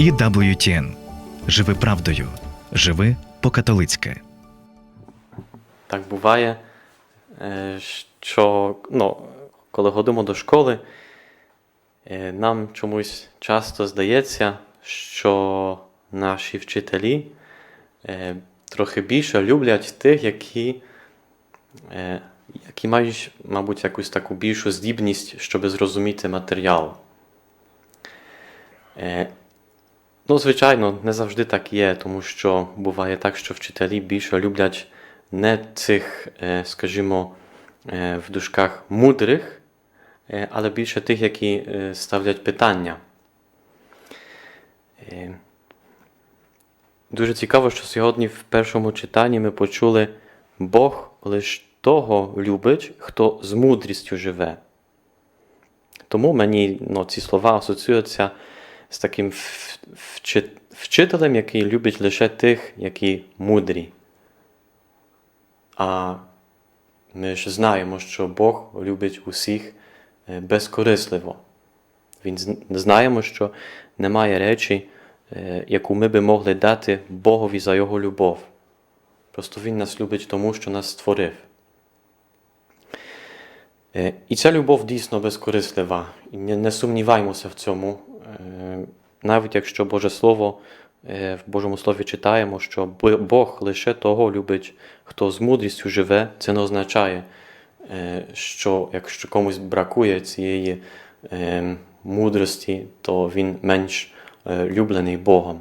EWTN. Живи правдою. Живи по-католицьки. Так буває, е, що ну, коли ходимо до школи, е, нам чомусь часто здається, що наші вчителі е, трохи більше люблять тих, які, які мають, мабуть, якусь таку більшу здібність, щоб зрозуміти матеріал. Ну, звичайно, не завжди так є, тому що буває так, що вчителі більше люблять не цих, е, скажімо, е, в дужках мудрих, е, але більше тих, які ставлять питання. Дуже цікаво, що сьогодні в першому читанні ми почули Бог лише того любить, хто з мудрістю живе. Тому мені ну, ці слова асоціюються з таким вчителем, який любить лише тих, які мудрі. А ми ж знаємо, що Бог любить усіх е, безкорисливо. Він знаємо, що немає речі, е, яку ми би могли дати Богові за Його любов. Просто Він нас любить тому, що нас створив. Е, І ця любов дійсно безкорислива. І не, сумніваймося в цьому. Навіть якщо Боже Слово е, в Божому Слові читаємо, що Бог лише того любить, хто з мудрістю живе, це не означає, е, що якщо комусь бракує цієї е, мудрості, то він менш люблений Богом.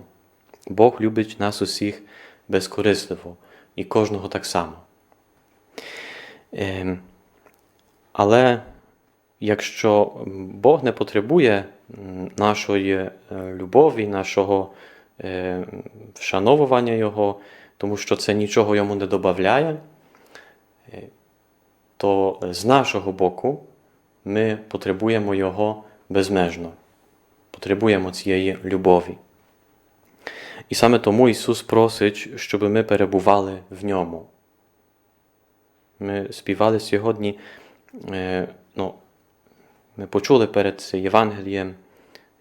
Бог любить нас усіх безкорисливо і кожного так само. Ем, але якщо Бог не потребує нашої е, любові, нашого е, вшановування Його, тому що це нічого йому не додає, е, то з нашого боку ми потребуємо Його безмежно, потребуємо цієї любові. І саме тому Ісус просить, щоб ми перебували в ньому. Ми співали сьогодні, ну, ми почули перед Євангелієм,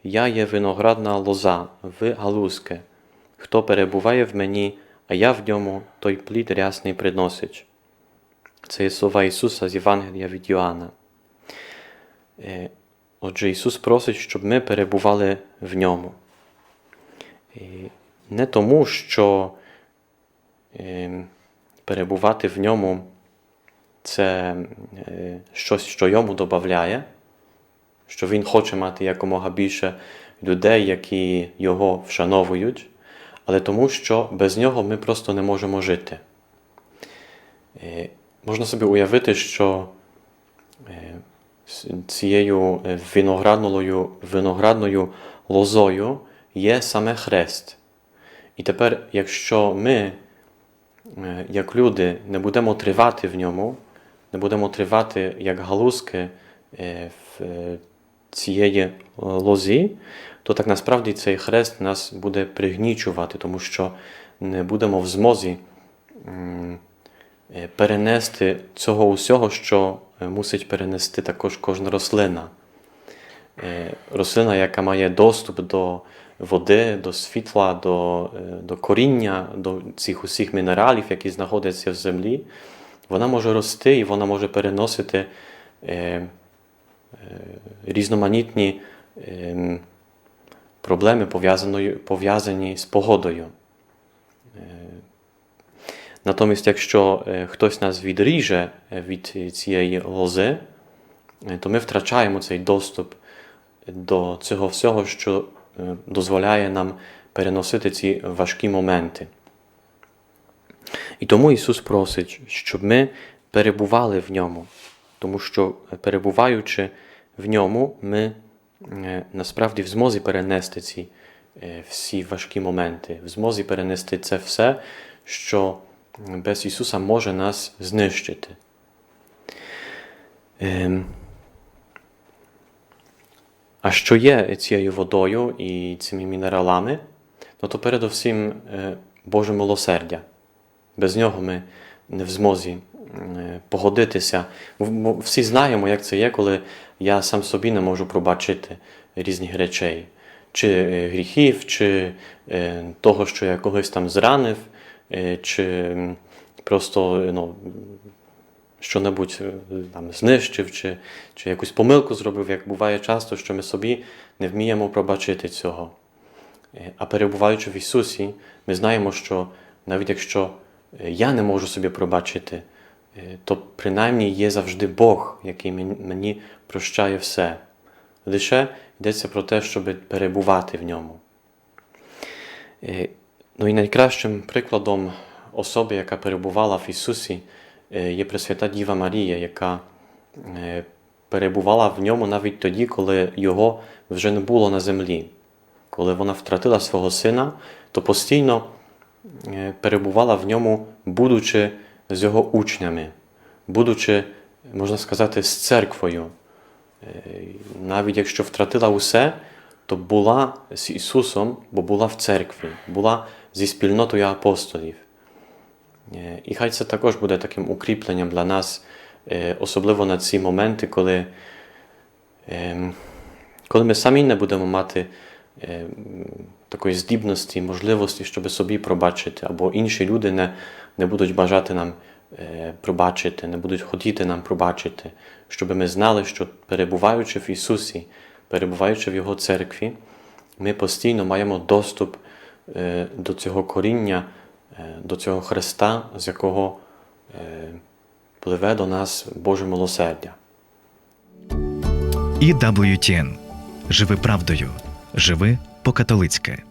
Я є виноградна лоза, ви галузки. Хто перебуває в мені, а я в ньому, той плід рясний приносить. Це є слова Ісуса з Євангелія від Йоанна. Е, Отже, Ісус просить, щоб ми перебували в ньому. Не тому, що е, перебувати в ньому це е, щось, що йому додає, що він хоче мати якомога більше людей, які його вшановують, але тому, що без нього ми просто не можемо жити. Е, Можна собі уявити, що е, цією е, виноградною, виноградною лозою є саме хрест. І тепер, якщо ми, як люди, не будемо тривати в ньому, не будемо тривати як галузки в цієї лозі, то так насправді цей хрест нас буде пригнічувати, тому що не будемо в змозі е, перенести цього усього, що е, мусить перенести також кожна рослина. Е, Рослина, яка має доступ до води, до світла, до, е, до коріння, до цих усіх мінералів, які знаходяться в землі, вона може рости і вона може переносити е, е, різноманітні е, проблеми, пов'язані з погодою. Е, Натомість, якщо е, хтось нас відріже е, від цієї лози, е, то ми втрачаємо цей доступ до цього всього, що е, дозволяє нам переносити ці важкі моменти. І тому Ісус просить, щоб ми перебували в ньому, тому що е, перебуваючи в ньому, ми е, насправді в змозі перенести ці е, всі важкі моменти, в змозі перенести це все, що без Ісуса може нас знищити. Ем, а що є цією водою і цими мінералами? Ну то передусім е, Боже милосердя. Без нього ми не в змозі погодитися. Мо- Всі знаємо, як це є, коли я сам собі не можу пробачити різних речей. чи е, гріхів, чи е, того, що я когось там зранив, е, чи просто ну, що-небудь там знищив, чи, чи якусь помилку зробив, як буває часто, що ми собі не вміємо пробачити цього. А перебуваючи в Ісусі, ми знаємо, що навіть якщо я не можу собі пробачити, то принаймні є завжди Бог, який мені прощає все. Лише йдеться про те, щоб перебувати в ньому. Е, Ну і найкращим прикладом особи, яка перебувала в Ісусі, е, є Пресвята Діва Марія, яка е, перебувала в ньому навіть тоді, коли його вже не було на землі. Коли вона втратила свого сина, то постійно е, перебувала в ньому, будучи з його учнями, будучи, можна сказати, з церквою. Е, Навіть якщо втратила усе, то була з Ісусом, бо була в церкві, була зі спільнотою апостолів. Е, І хай це також буде таким укріпленням для нас, е, особливо на ці моменти, коли, ем, коли ми самі не будемо мати такої здібності, можливості, щоб собі пробачити, або інші люди не, не будуть бажати нам е, пробачити, не будуть хотіти нам пробачити, щоб ми знали, що перебуваючи в Ісусі, перебуваючи в Його церкві, ми постійно маємо доступ е, до цього коріння, е, до цього Христа, з якого пливе до нас Боже милосердя. І WTN. Живи правдою. Живи по-католицьки.